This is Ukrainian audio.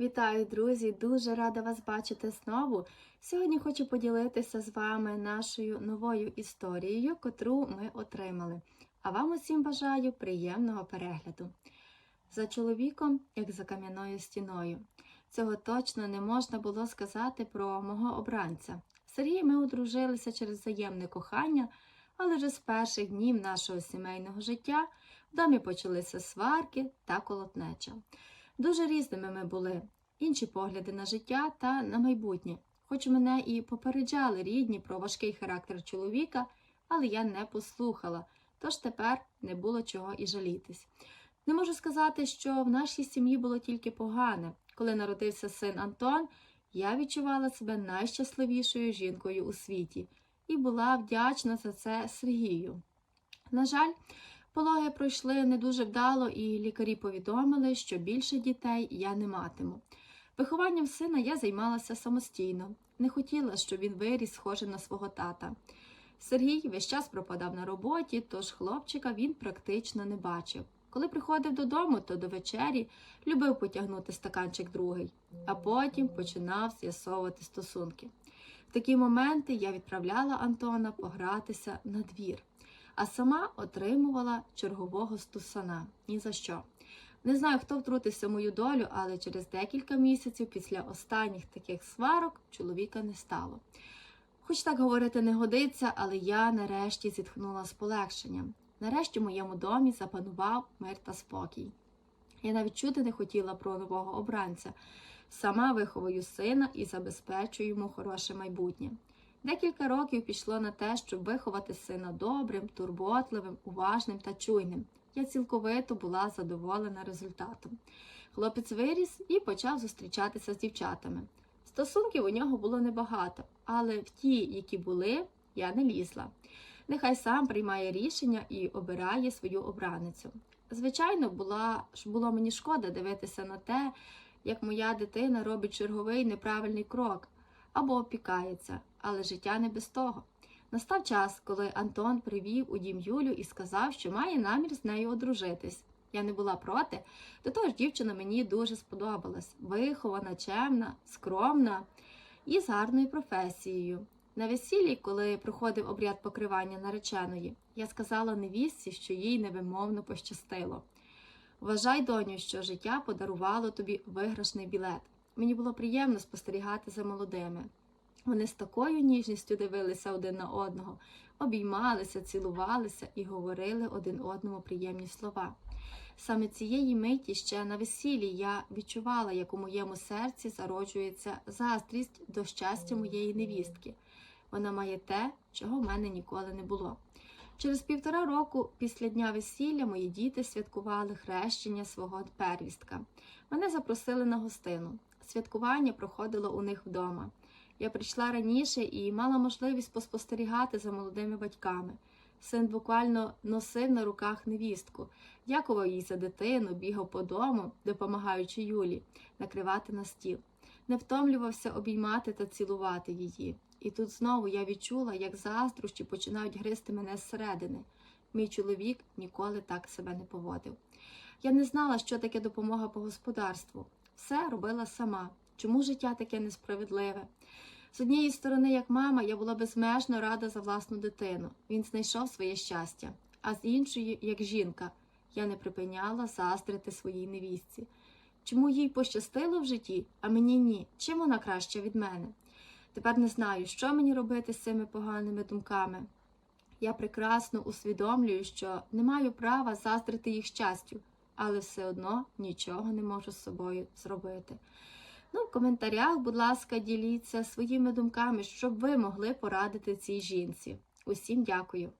Вітаю, друзі! Дуже рада вас бачити знову. Сьогодні хочу поділитися з вами нашою новою історією, котру ми отримали. А вам усім бажаю приємного перегляду. За чоловіком, як за кам'яною стіною. Цього точно не можна було сказати про мого обранця. З Сергієм ми одружилися через взаємне кохання, але вже з перших днів нашого сімейного життя в домі почалися сварки та колотнеча. Дуже різними ми були, інші погляди на життя та на майбутнє. Хоч мене і попереджали рідні про важкий характер чоловіка, але я не послухала, тож тепер не було чого і жалітись. Не можу сказати, що в нашій сім'ї було тільки погане. Коли народився син Антон, я відчувала себе найщасливішою жінкою у світі і була вдячна за це Сергію. На жаль, Пологи пройшли не дуже вдало, і лікарі повідомили, що більше дітей я не матиму. Вихованням сина я займалася самостійно, не хотіла, щоб він виріс схожий на свого тата. Сергій весь час пропадав на роботі, тож хлопчика він практично не бачив. Коли приходив додому, то до вечері любив потягнути стаканчик другий, а потім починав з'ясовувати стосунки. В такі моменти я відправляла Антона погратися на двір а сама отримувала чергового стусана. Ні за що. Не знаю, хто втрутився в мою долю, але через декілька місяців після останніх таких сварок чоловіка не стало. Хоч так говорити не годиться, але я нарешті зітхнула з полегшенням. Нарешті в моєму домі запанував мир та спокій. Я навіть чути не хотіла про нового обранця. Сама виховую сина і забезпечую йому хороше майбутнє. Декілька років пішло на те, щоб виховати сина добрим, турботливим, уважним та чуйним. Я цілковито була задоволена результатом. Хлопець виріс і почав зустрічатися з дівчатами. Стосунків у нього було небагато, але в ті, які були, я не лізла. Нехай сам приймає рішення і обирає свою обраницю. Звичайно, була, було мені шкода дивитися на те, як моя дитина робить черговий неправильний крок або опікається, але життя не без того. Настав час, коли Антон привів у дім Юлю і сказав, що має намір з нею одружитись. Я не була проти, до того ж дівчина мені дуже сподобалась вихована, чемна, скромна і з гарною професією. На весіллі, коли проходив обряд покривання нареченої, я сказала невістці, що їй невимовно пощастило. Вважай, доню, що життя подарувало тобі виграшний білет. Мені було приємно спостерігати за молодими. Вони з такою ніжністю дивилися один на одного, обіймалися, цілувалися і говорили один одному приємні слова. Саме цієї миті ще на весіллі я відчувала, як у моєму серці зароджується заздрість до щастя моєї невістки. Вона має те, чого в мене ніколи не було. Через півтора року після дня весілля мої діти святкували хрещення свого первістка. Мене запросили на гостину. Святкування проходило у них вдома. Я прийшла раніше і мала можливість поспостерігати за молодими батьками. Син буквально носив на руках невістку, дякував їй за дитину, бігав по дому, допомагаючи Юлі, накривати на стіл. Не втомлювався обіймати та цілувати її. І тут знову я відчула, як заздрощі починають гризти мене зсередини. Мій чоловік ніколи так себе не поводив. Я не знала, що таке допомога по господарству. Все робила сама. Чому життя таке несправедливе? З однієї сторони, як мама, я була безмежно рада за власну дитину. Він знайшов своє щастя, а з іншої, як жінка, я не припиняла заздрити своїй невістці. Чому їй пощастило в житті, а мені ні? Чим вона краща від мене? Тепер не знаю, що мені робити з цими поганими думками. Я прекрасно усвідомлюю, що не маю права заздрити їх щастю, але все одно нічого не можу з собою зробити. Ну, в коментарях, будь ласка, діліться своїми думками, щоб ви могли порадити цій жінці. Усім дякую!